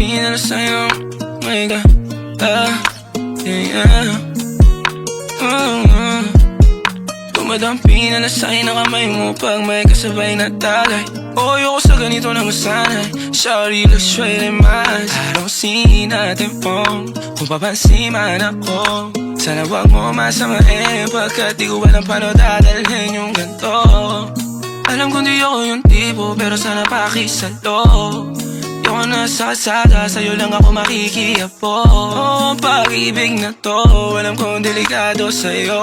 my God Ah, yeah, yeah Oh, oh. Dumadampi na nasa'y na kamay mo Pag may kasabay na tagay O ayoko sa ganito na masanay. Sorry, look straight in my eyes. I don't see nothing wrong. Kung papansin man ako Sana wag mo masamain Pagkat di ko alam paano dadalhin yung ganito. Alam kong di ako yung tipo Pero sana pakisalo Ayoko na sa kalsada Sa'yo lang ako makikiapo Oh, ang pag-ibig na to Alam kong delikado sa'yo.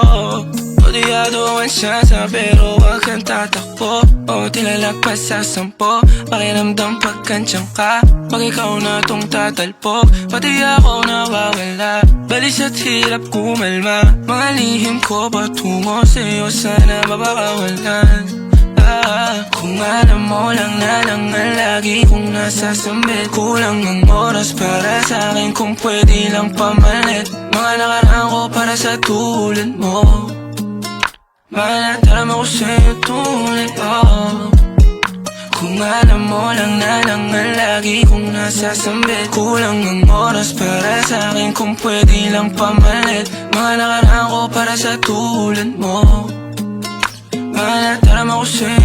Kodiyado ang siyansa Pero wag kang tatakbo. O tilalagpas sa sampo. Pakiramdam pagkansyang ka. Pag ikaw na tong tatalpok Pati ako nawawala. Balis at hirap kumalma. Mga lihim ko patungo sa'yo Sana mabakawalan Ah, Kung alam mo lang na lang ang lagi kong nasasambit Kulang ang oras para sa akin kung pwede lang pamalit. Mga nakaraan ko para sa tulad mo. Manataram ako sa'yo tunay oh. Kung alam mo lang na lang ang lagi kong nasasambit Kulang ang oras para sa akin kung pwede lang pamalit. Mga nakaraan ko para sa tulad mo. Manataram ako sa'yo.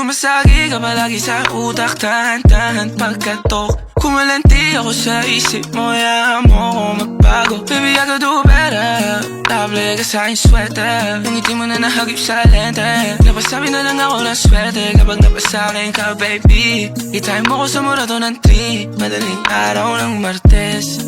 Sumasagi ka palagi sa utak. Tahan-tahan pagkatok. Kumalanti ako sa isip mo Hayaan mo ako magbago. Baby, I could do better. Table ka sa aking sweater Ang ngiti mo na nahagip sa lente. Napasabi na lang ako ng swerte. Kapag napasakin ka, baby Itime mo ko sa murato ng tree Madaling araw ng Martes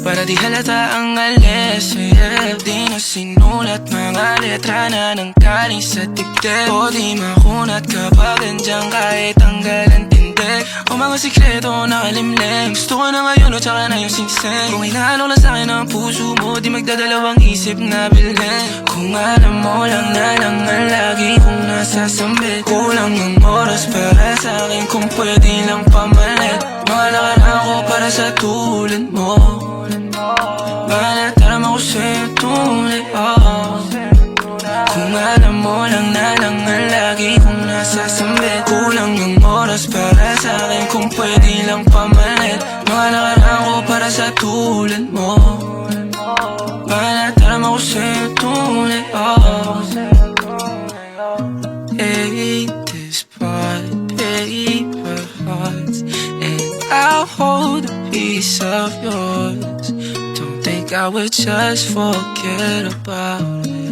Para di halata ang alis yeah. Di na sinulat. Mga letra na nang galing sa dibdib. O di makunat kapag andyan kahit tanggal ang tindig O mga sikreto nakalimlim Gusto ko na ngayon o tsaka na yung singsing Kung inaano lang sa'kin ang puso mo Di magdadalawang isip na bilhin. Kung alam mo lang na lang ang lagi kong nasasambit. Kulang ang oras para sa'kin kung pwede lang pamalit. Mga nakaraan ko para sa tulad oras para sa akin kung pwede lang pamalit Mga nakaraan ko para sa tulad mo Manataram ako sa'yo tunay oh. Hate this part, paper hearts And I'll hold a piece of yours. Don't think I would just forget about it